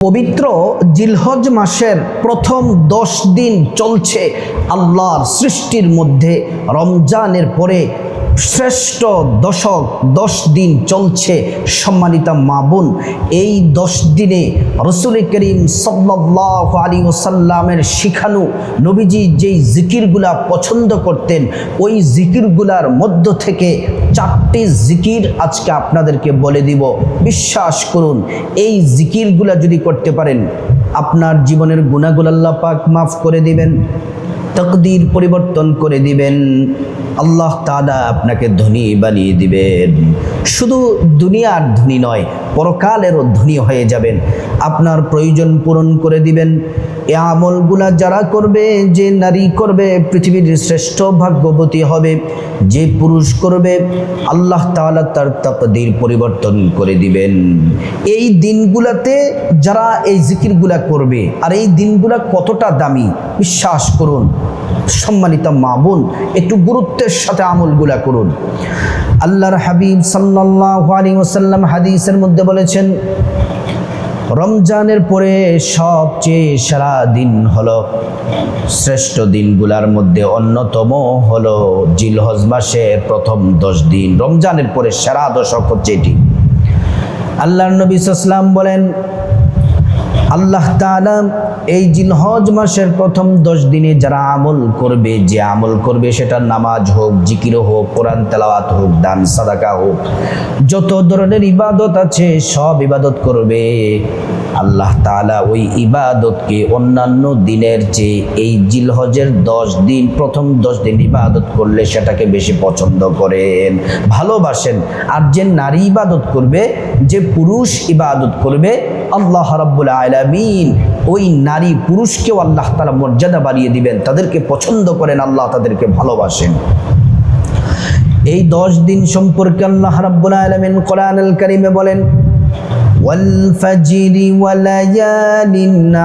পবিত্র জিলহজ মাসের প্রথম দশ দিন চলছে আল্লাহর সৃষ্টির মধ্যে রমজানের পরে শ্রেষ্ঠ দশক দশ দিন চলছে সম্মানিতা মাবুন এই দশ দিনে রসুল করিম সাল্লাহ আলী ওসাল্লামের শিখানু নবীজি যেই জিকিরগুলা পছন্দ করতেন, ওই জিকিরগুলার মধ্য থেকে চারটি জিকির আজকে আপনাদেরকে বলে দিব। বিশ্বাস করুন, এই জিকিরগুলা যদি করতে পারেন, আপনার জীবনের গুণাগুল মাফ করে দিবেন, তকদির পরিবর্তন করে দিবেন। আল্লাহ তালা আপনাকে ধনী বানিয়ে দিবেন। শুধু দুনিয়ার ধনী নয়, পরকালেরও ধনী হয়ে যাবেন। আপনার প্রয়োজন পূরণ করে দিবেন। এ আমলগুলা যারা করবে, যে নারী করবে, পৃথিবীর শ্রেষ্ঠ ভাগ্যবতী হবে, যে পুরুষ করবে, আল্লাহ তাআলা তার তকদির পরিবর্তন করে দিবেন। এই দিনগুলাতে যারা এই জিকিরগুলা করবে, আর এই দিনগুলা কতটা দামি, বিশ্বাস করুন সম্মানিত মামুন একটু গুরুত্বের সাথে আমলগুলা করুন। আল্লাহর হাবিব সাল্লাল্লাহু আলাইহি ওয়াসাল্লাম হাদিসের মধ্যে বলেছেন, রমজানের পরে সবচেয়ে সেরা দিন হলো, শ্রেষ্ঠ দিনগুলার মধ্যে অন্যতম হলো জিলহজ মাসের প্রথম দশ দিন। রমজানের পরে সেরা দশক হচ্ছে এটি। আল্লাহর নবী সাল্লাম বলেন আল্লাহ তাআলা এই জিলহজ মাসের প্রথম দশ দিনে যারা আমল করবে, যে আমল করবে সেটা নামাজ হোক, জিকির হোক, কোরআন তেলাওয়াত হোক, দান সাদাকা হোক, যত ধরনের ইবাদত আছে সব ইবাদত করবে। আল্লাহ তাআলা ওই ইবাদতকে অন্যান্য দিনের চেয়ে এই জিলহজের দশ দিন, প্রথম দশ দিন ইবাদত করলে সেটাকে বেশি পছন্দ করেন, ভালোবাসেন। আর যে নারী ইবাদত করবে, যে পুরুষ ইবাদত করবে, আল্লাহ রাব্বুল আলামিন ওই নারী পুরুষকেও আল্লাহ তাআলা মর্যাদা বাড়িয়ে দিবেন তাদেরকে পছন্দ করেন আল্লাহ তাদেরকে ভালোবাসেন এই দশ দিন সম্পর্কে আল্লাহ রাব্বুল আলামিন কোরআনুল কারীমে বলেন والفجر وليال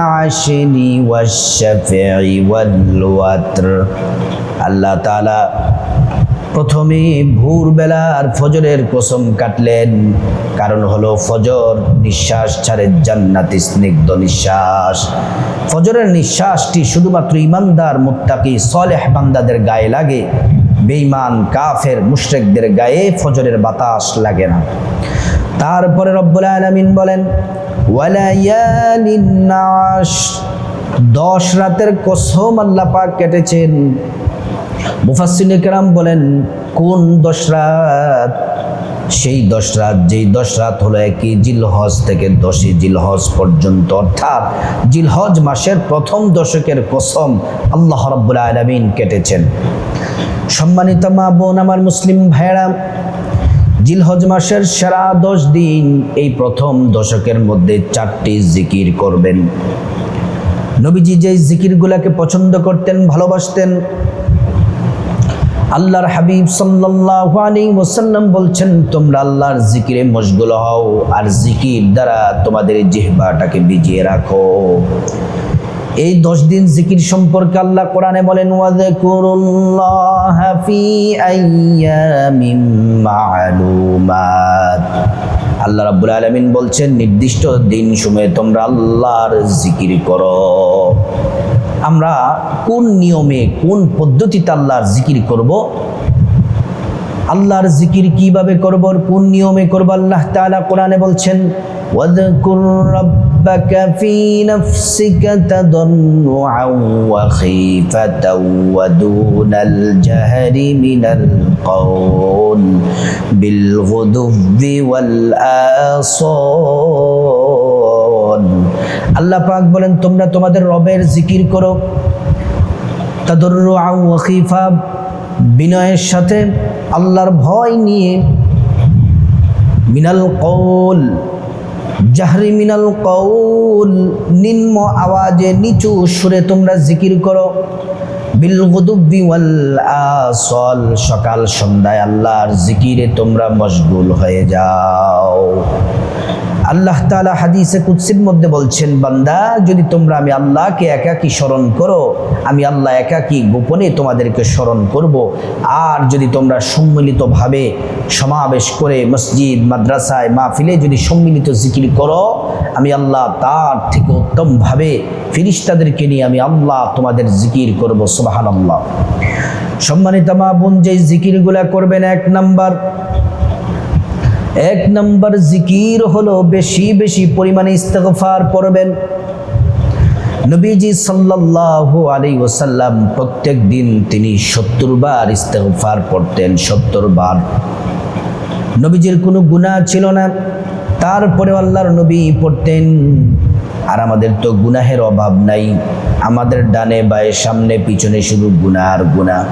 عشر والشفع والوتر আল্লাহ তাআলা প্রথমে ভোরবেলার ফজরের কসম কাটলেন। কারণ হলো ফজর নিঃশ্বাস ছাড়ে জান্নাতি স্নিগ্ধ নিঃশ্বাস। ফজরের নিঃশ্বাসটি শুধুমাত্র ইমানদার, মুত্তাকি, সলেহ বান্দাদের গায়ে লাগে। বেঈমান, কাফের, মুশরিকদের গায়ে ফজরের বাতাস লাগে না। তারপরে রব্বুল আলামিন বলেন দশ রাতের কসম আল্লাহ পাক কেটেছেন। মুফাসসির কেরাম বলেন, কোন দশ রাত? সেই দশ রাত, যেই দশ রাত হলো একই জিলহজ থেকে দশই জিলহজ পর্যন্ত। অর্থাৎ জিলহজ মাসের প্রথম দশকের কসম আল্লাহ রব্বুল আলমিন কেটেছেন। সম্মানিত মা বোন, আমার মুসলিম ভাইয়েরা, জিলহজ মাসের সেরা দশ দিন এই প্রথম দশকের মধ্যে চারটি জিকির করবেন। নবীজি যে জিকিরগুলাকে পছন্দ করতেন, ভালোবাসতেন আল্লাহর হাবিব আলাইহি ওয়াসাল্লাম বলছেন, তোমরা আল্লাহর জিকিরে মশগুল হও আর জিকির দ্বারা তোমাদের জিহ্বাটাকে ভিজিয়ে রাখো। এই দশ দিন জিকির সম্পর্কে আল্লাহ কোরআনে বলেন আল্লাহ রাব্বুল আলামিন বলছেন, নির্দিষ্ট দিন সময়ে তোমরা আল্লাহর জিকির করো। আমরা কোন নিয়মে, কোন পদ্ধতিতে আল্লাহর জিকির করব? আল্লাহর জিকির কীভাবে করব কোন নিয়মে করব? আল্লাহ তাআলা কোরআনে বলছেন, ওয়াযকুর রাব্বাকা ফি নাফসিকা তাদাররুআন ওয়া খীফাতান ওয়া দুনাল জাহরি মিনাল কওল আল্লাহ পাক বলেন, তোমরা তোমাদের রবের জিকির করো। তাদররুআন ওয়া খীফা। বিনয়ের সাথে আল্লাহর ভয় নিয়ে মিনাল কৌল জাহরি মিনাল কৌল নিম্ন আওয়াজে নিচু সুরে তোমরা জিকির করো। আসল, সকাল সন্ধ্যায় আল্লাহর জিকিরে তোমরা মশগুল হয়ে যাও। আল্লাহ তালা হাদিসে কুৎসির মধ্যে বলছেন, বান্দা, যদি তোমরা আমি আল্লাহকে একাকী স্মরণ করো, আমি আল্লাহ একাকী গোপনে তোমাদেরকে স্মরণ করব। আর যদি তোমরা সম্মিলিতভাবে সমাবেশ করে মসজিদ, মাদ্রাসায় মাহফিলে যদি সম্মিলিত জিকির করো, আমি আল্লাহ তার থেকে উত্তমভাবে ফিরিস্তাদেরকে নিয়ে আমি আল্লাহ তোমাদের জিকির করব। সুবাহান আল্লাহ সম্মানিত মা বোন যে জিকিরগুলা করবেন, এক নাম্বার এক নম্বর জিকির হলো বেশি বেশি পরিমাণে ইস্তফার পড়বেন। নবীজি সাল্লাল্লাহু আলী ওসাল্লাম প্রত্যেক দিন তিনি সত্তর বার ইস্তফার পড়তেন, সত্তর বার। নবীজির কোনো গুণা ছিল না। তারপরে আল্লাহর নবী পড়তেন। আর আমাদের তো গুনাহের অভাব নাই। আমাদের ডানে বায়ে, সামনে পিছনে শুধু গুনাহ আর গুনাহ।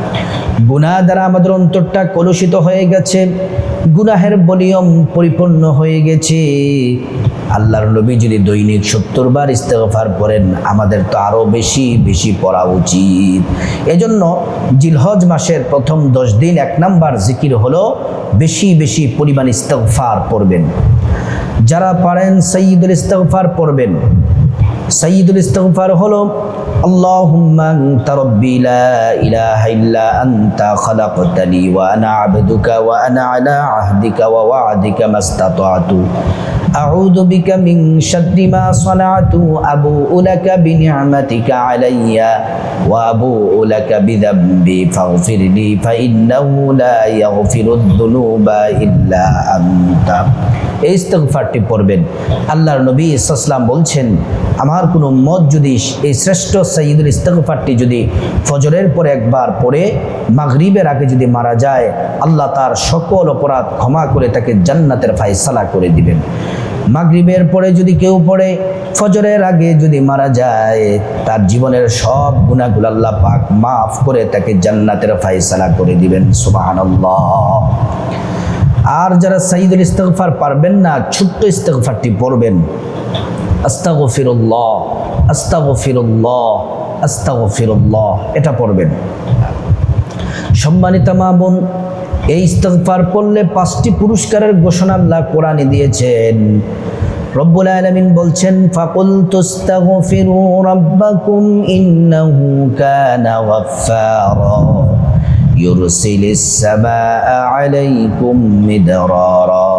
গুনাহ দ্বারা আমাদের অন্তরটা কলুষিত হয়ে গেছে। গুনাহের বলিয়ম পরিপূর্ণ হয়ে গেছে। আল্লাহর নবী যদি দৈনিক সত্তর বার ইস্তেফার করেন আমাদের তো আরও বেশি বেশি পড়া উচিত। এজন্য জিলহজ মাসের প্রথম দশ দিন এক নাম্বার জিকির হলো বেশি বেশি পরিমাণ ইস্তফার পড়বেন। যারা পারেন সঈদুল ইস্তফার পড়বেন। সঈদুল ইস্তেগফার হলো اللهم انت ربي لا اله الا انت خلقتني وانا عبدك وانا على عهدك ووعدك ما استطعت اعوذ بك من شر ما صنعت ابوء لك بنعمتك علي وابوء لك بذنبي فاغفر لي فانه لا يغفر الذنوب الا انت এই ইস্তেগফারটি পড়বেন আল্লাহর নবী ইসলাম বলছেন আমার কোনো মত যদি এই শ্রেষ্ঠ সঈদুল ইস্তেগফারটি যদি ফজরের পরে একবার পরে মাগরিবের আগে যদি মারা যায়, আল্লাহ তার সকল অপরাধ ক্ষমা করে তাকে জান্নাতের ফাইসালা করে দিবেন। মাগরিবের পরে যদি কেউ পড়ে, ফজরের আগে যদি মারা যায়, তার জীবনের সব গুণাগুলো আল্লাহ পাক মাফ করে তাকে জান্নাতের ফাইসালা করে দিবেন। সুবহানাল্লাহ। আর যারা সাইদুল ইস্তেগফার পারবেন না, ছোট্ট ইস্তেগফারটি পড়বেন। আস্তাগফিরুল্লাহ আস্তাগফিরুল্লাহ আস্তাগফিরুল্লাহ এটা পড়বেন সম্মানিত মা বোন এই ইস্তেগফার পড়লে পাঁচটি পুরস্কারের ঘোষণা আল্লাহ কোরআনে দিয়েছেন রব্বুল আলামিন বলছেন ফাকুল তুস্তাগফিরু রাব্বাকুম ইন্নাহু কানা গাফফারা يرسل السماء عليكم مدرارا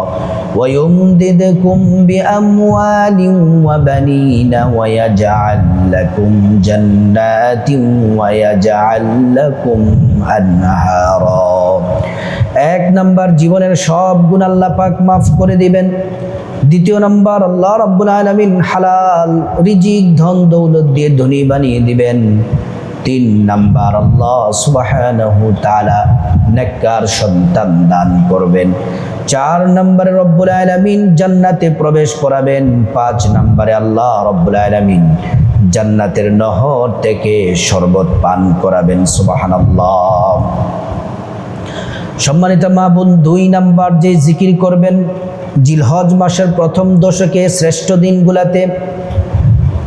ويمددكم بأموال وبنين ويجعل لكم جنات ويجعل لكم أنهارا এক নাম্বার জীবনের সব গুণ আল্লাহ পাক মাফ করে দিবেন দ্বিতীয় নাম্বার আল্লাহ রাব্বুল আলামিন হালাল রিজিক ধন দৌলত দিয়ে ধনী বানিয়ে দিবেন তিন নাম্বার, আল্লাহ সুবহানাহু তাআলা নেককার সন্তান দান করবেন। চার নম্বরে রব্বুল আলামিন জান্নাতে প্রবেশ করাবেন। পাঁচ নম্বরে আল্লাহ রব্বুল আলামিন জান্নাতের নহর থেকে শরবত পান করাবেন, সুবহানাল্লাহ। সম্মানিত মা বোন, দুই নাম্বার যে জিকির করবেন, জিলহজ মাসের প্রথম দশকে শ্রেষ্ঠ দিনগুলাতে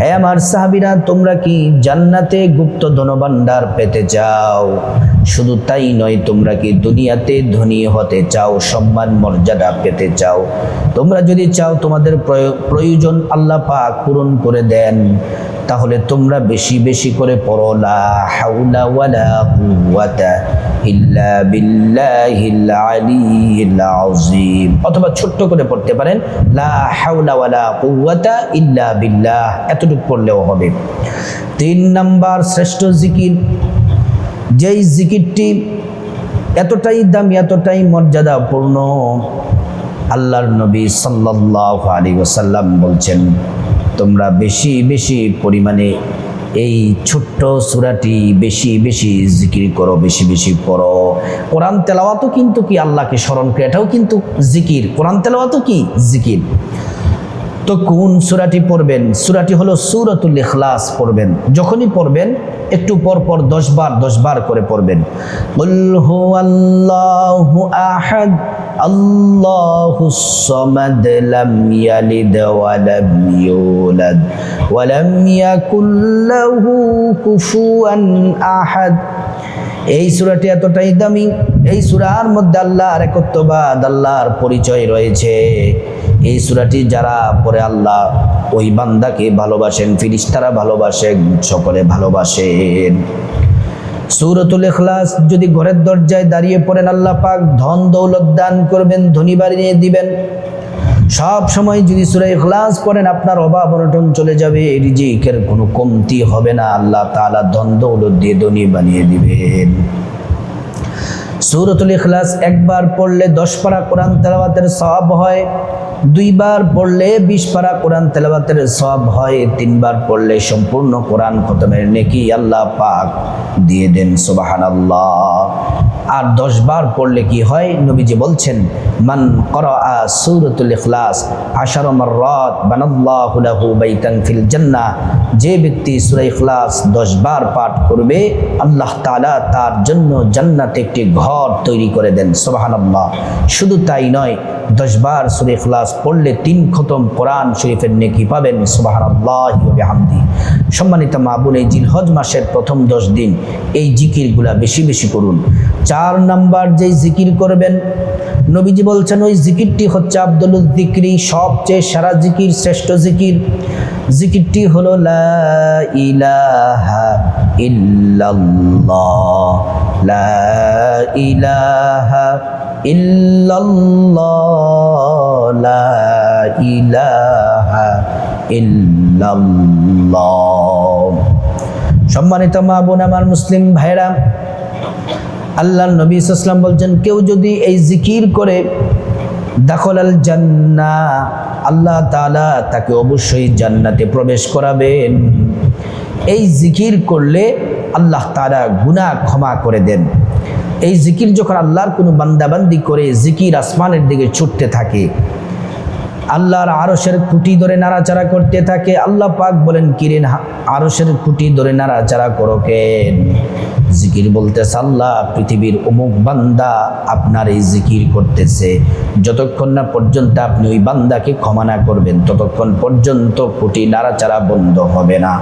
হে আমার সাহাবিরা, তোমরা কি জান্নাতে গুপ্ত ধনভাণ্ডার পেতে চাও? শুধু তাই নয়, তোমরা কি দুনিয়াতে ধনী হতে চাও, সম্মান মর্যাদা পেতে চাও? তোমরা যদি চাও তোমাদের প্রয়োজন আল্লাহ পাক পূরণ করে দেন, তাহলে তোমরা বেশি বেশি করে পড়ো, লা হাওলা ওয়ালা কুওয়াতা ইল্লা অথবা ছোট্ট করে পড়তে পারেন, লা ইল্লা বিল্লাহ। এতটুকু পড়লেও হবে। তিন নাম্বার শ্রেষ্ঠ জিকির। যেই জিকিরটি এতটাই দামি, এতটাই মর্যাদাপূর্ণ আল্লাহর নবী সাল্লাল্লাহু আলাইহি ওয়াসাল্লাম বলছেন, তোমরা বেশি বেশি পরিমাণে এই ছোট্ট সুরাটি বেশি বেশি জিকির করো, বেশি বেশি পড়ো। কোরআন তেলাওয়াতও কিন্তু কি আল্লাহকে স্মরণ করে? এটাও কিন্তু জিকির। কোরআন তেলাওয়াতও কি? জিকির। তো কোন সুরাটি পড়বেন? সুরাটি হলো সুরাতুল ইখলাস পড়বেন। যখনই পড়বেন, একটু পর পর দশ বার দশ বার করে পড়বেন। লাম ইয়ালিদ ওয়া লাম ইউলাদ ওয়া লাম ইয়াকুল লাহু কুফুয়ান আহাদ। এই সুরাটি এতটাই দামি, এই সুরার মধ্যে আল্লাহর একত্ববাদ, আল্লাহর পরিচয় রয়েছে। এই সুরাটি যারা পরে আল্লাহ ওই বান্দাকে ভালোবাসেন, ফিরিস্তারা ভালোবাসেন, সকলে ভালোবাসেন। সূরাতুল ইখলাস, যদি ঘরের দরজায় দাঁড়িয়ে পড়েন, আল্লাহ পাক ধন দৌলত দান করবেন, ধনী বাড়িয়ে দিবেন। সব সময় যদি সূরা ইখলাস পড়েন, আপনার অভাব অনটন চলে যাবে, রিজিকের কোনো কমতি হবে না। আল্লাহ তাআলা ধন দৌলত দিয়ে ধনী বানিয়ে দিবেন। সূরাতুল ইখলাস একবার পড়লে দশ পারা কোরআন তেলাওয়াতের সওয়াব হয়। দুইবার পড়লে বিশ পারা কোরআন তেলাওয়াতের সওয়াব হয়, তিনবার পড়লে সম্পূর্ণ কোরআন খতমের নেকি আল্লাহ পাক দিয়ে দেন, সুবহানাল্লাহ। আর দশ বার পড়লে কি হয়? নবীজি বলছেন, মান করা সূরাতুল ইখলাস আশার মাররাত বানাল্লাহু লাহু বাইতান ফিল জান্নাহ। যে ব্যক্তি সূরা ইখলাস দশ বার পাঠ করবে, আল্লাহ তাআলা তার জন্য জান্নাতে একটি ঘর তৈরি করে দেন, সুবহানাল্লাহ। শুধু তাই নয় দশ বার সূরা ইখলাস পড়লে তিন খতম কোরআন শরীফের নেকি পাবেন, সুবহানাল্লাহি ওয়া সম্মানিত মা বোন, এই জিলহজ মাসের প্রথম দশ দিন এই জিকিরগুলা বেশি বেশি করুন। চার নাম্বার যেই জিকির করবেন, নবীজি বলছেন, ওই জিকিরটি হচ্ছে আব্দুল জিক্রি সবচেয়ে সারা জিকির, শ্রেষ্ঠ জিকির। জিকিরটি হলো, লা ইলাহা ইলাহা সম্মানিত মা বোন, আমার মুসলিম ভাইরা আল্লাহ নবী ইসলাম বলছেন, কেউ যদি এই জিকির করে দাখল আল জান্না আল্লাহ তাআলা তাকে অবশ্যই জান্নাতে প্রবেশ করাবেন। এই জিকির করলে আল্লাহ তাআলা গুনাহ ক্ষমা করে দেন। এই জিকির যখন আল্লাহর কোনো বান্দাবান্দি করে জিকির আসমানের দিকে ছুটতে থাকে আল্লাহর আরশের খুঁটি ধরে নাড়াচাড়া করতে থাকে। আল্লাহ পাক বলেন কিরেন আরশের খুঁটি ধরে নাড়াচাড়া করো কেন? জিকির বলতেছে, আল্লাহ, পৃথিবীর অমুক বান্দা আপনার এই জিকির করতেছে। যতক্ষণ না পর্যন্ত আপনি ওই বান্দাকে ক্ষমা না করবেন, ততক্ষণ পর্যন্ত খুঁটি নাড়াচাড়া বন্ধ হবে না।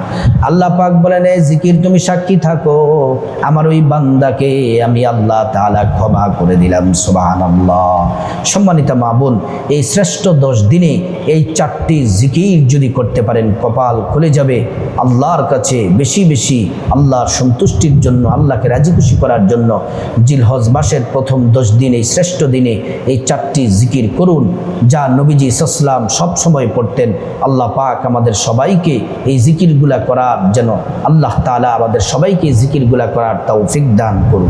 আল্লাহ পাক বলেন, এই জিকির তুমি সাক্ষী থাকো। আমার ওই বান্দাকে আমি আল্লাহ তাআলা ক্ষমা করে দিলাম, সুবহানাল্লাহ। সম্মানিত বোন, এই শ্রেষ্ঠ দশ দিনে এই চারটি জিকির যদি করতে পারেন, কপাল খুলে যাবে। আল্লাহর কাছে বেশি বেশি আল্লাহর সন্তুষ্টির জন্য, আল্লাহকে রাজি খুশি করার জন্য জিলহজ মাসের প্রথম দশ দিন শ্রেষ্ঠ দিনে এই চারটি জিকির করুন, যা নবীজি ইসলাম সবসময় পড়তেন। আল্লাহ পাক আমাদের সবাইকে এই জিকিরগুলা করার যেন আল্লাহ তাআলা আমাদের সবাইকে জিকিরগুলা করার তৌফিক দান করুন।